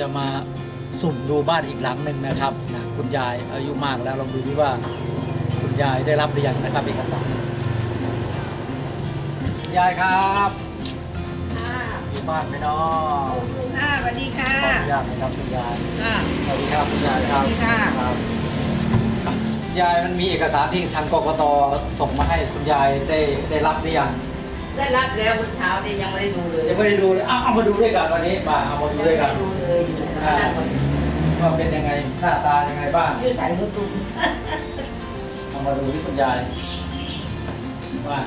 จะมาสุ่มดูบ้านอีกหลังหนึ่งนะครับนะคุณยายอายุมากแล้วลองดูซิว่าคุณยายได้รับหรือยังนะครับเอกสารยายครับค่ะอยู่บ้านไหมเนาะค่ะสวัสดีค่ะขออนุญาตนะครับคุณยายค่ะสวัสดีครับคุณยายครับสวัสดีค่ะรับยายมันมีเอกสารที่ทางกกตส่งมาให้คุณยายได้ได้รับหรือยัง ได้รับแล้วเมื่อเช้าเนี่ยยังไม่ได้ดูเลยยังไม่ได้ดูเลยเอาเอามาดูด้วยกันวันนี้มาเอามาดูด้วยกันยังไม่ได้ดูเลยอยู่ในบ้านคนว่าเป็นยังไงหน้าตายังไงบ้างอยู่ใส่มือตุ้มเอามาดูที่คุณยายว่า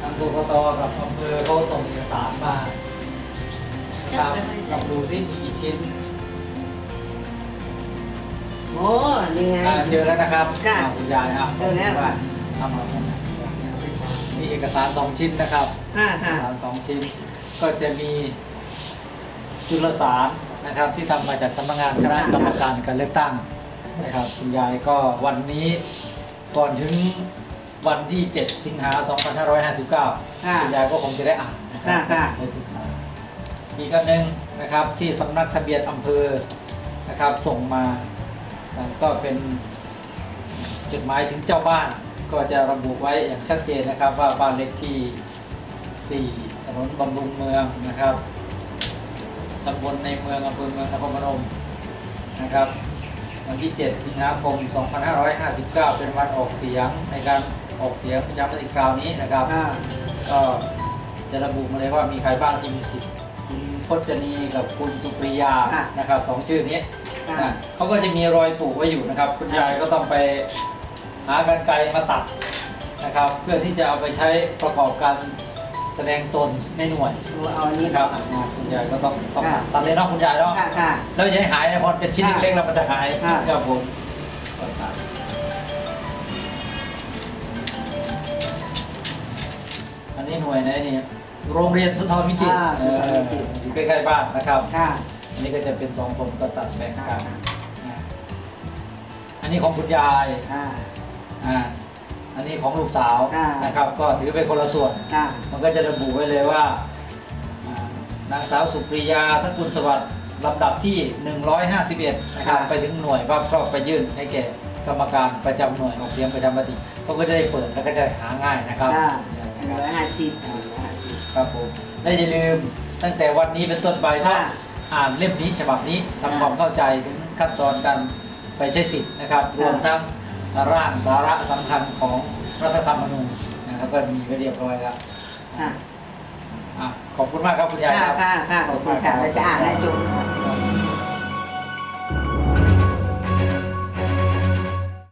ทางกกตกับอำเภอเขาส่งเอกสารมาครับลองดูซิมีกี่ชิ้นโอ้นี่ไงอ่าเจอแล้วนะครับค่ะอ่าคุณยายครับเจอแล้วว่าทำมา มีเอกสารสองชิ้นนะครับค่ะเอกค่ะสารสองชิ้น ก็จะมีจุลสารนะครับที่ทำมาจากสำนักงานคณะกรรมการการเลือกตั้งนะครับคุณยายก็วันนี้ก่อนถึงวันที่ 7 สิงหา 2559ค่ะ คุณยายก็คงจะได้อ่านนะครัค่ะค่ะ ได้ศึกษาอีกอันหนึ่งนะครับที่สำนักทะเบียนอำเภอนะครับส่งมานะก็เป็นจดหมายถึงเจ้าบ้าน ก็จะระบุไว้อย่างชัดเจนนะครับว่าบ้านเลขที่ 4 ถนนบำรุงเมืองนะครับตำบลในเมืองอำเภอเมืองนครพนมนะครับวันที่ 7 สิงหาคม 2559 เป็นวันออกเสียงในการออกเสียงประชามติคราวนี้นะครับค่ะก็จะระบุมาเลยว่ามีใครบ้างที่มีสิทธิ์คุณพจนีกับคุณสุปริยาค่ะนะครับสองชื่อนี้ค่ะนะเขาก็จะมีรอยปลูกไว้อยู่นะครับ คุณยายก็ต้องไป หากันไกรมาตัดนะครับ เพื่อที่จะเอาไปใช้ประกอบการแสดงตนในหน่วยดูเอาอันนี้นะคครัรับบอ่าคุณยายก็ต้องต้องค่ะ ตัดเลยเนาะคุณยายเนาะค่ะค่ะ แล้วอย่าให้หายนะเพราะเป็นชิ้นค่ะเล็กๆแล้วมันจะหายค่ะ ครับผมก็ตัดอันนี้หน่วยไหนนี่โรงเรียนสุนทรวิจิตรอ่าเอสุนทรอวิจิตร อยู่ใกล้ๆบ้านนะครับ ค่ะอันนี้ก็จะเป็นสองคนก็ตัดแบ่งค่ะกันนะอันนี้ของคุณยาย ค่ะ อ่าอันนี้ของลูกสาวค่ะนะครับ ก็ถือเป็นคนละส่วนค่ะมันก็จะระบุไว้เลยว่าอ่านางสาวสุปริยาทักุลสวัสดิ์ลำดับที่ 151นะครับไปถึงหน่วยก็ก็ไปยื่นให้แก่กรรมการประจำหน่วยออกเสียงประจำมติเขาก็จะได้เปิดแล้วก็จะหาง่ายนะครับค่ะนะร้คอรับยห้าสิบร้อยห้าสิบ ครับผมและอย่าลืมตั้งแต่วันนี้เป็นต้นไปก็ค่ะอ่านเล่มนี้ฉบับนี้ทำความเข้าใจถึงขั้นตอนการไปใช้สิทธิ์นะครับ รวมทั้ง ร่างสาระสำคัญของรัฐธรรมนูญนะครับก็มีไว้เรียบร้อยแล้วค่ะอะขอบคุณมากครับคุณยายคค่ะรับ ค่ะค่ะขอบคุณค่ะเราจะอ่านให้จบ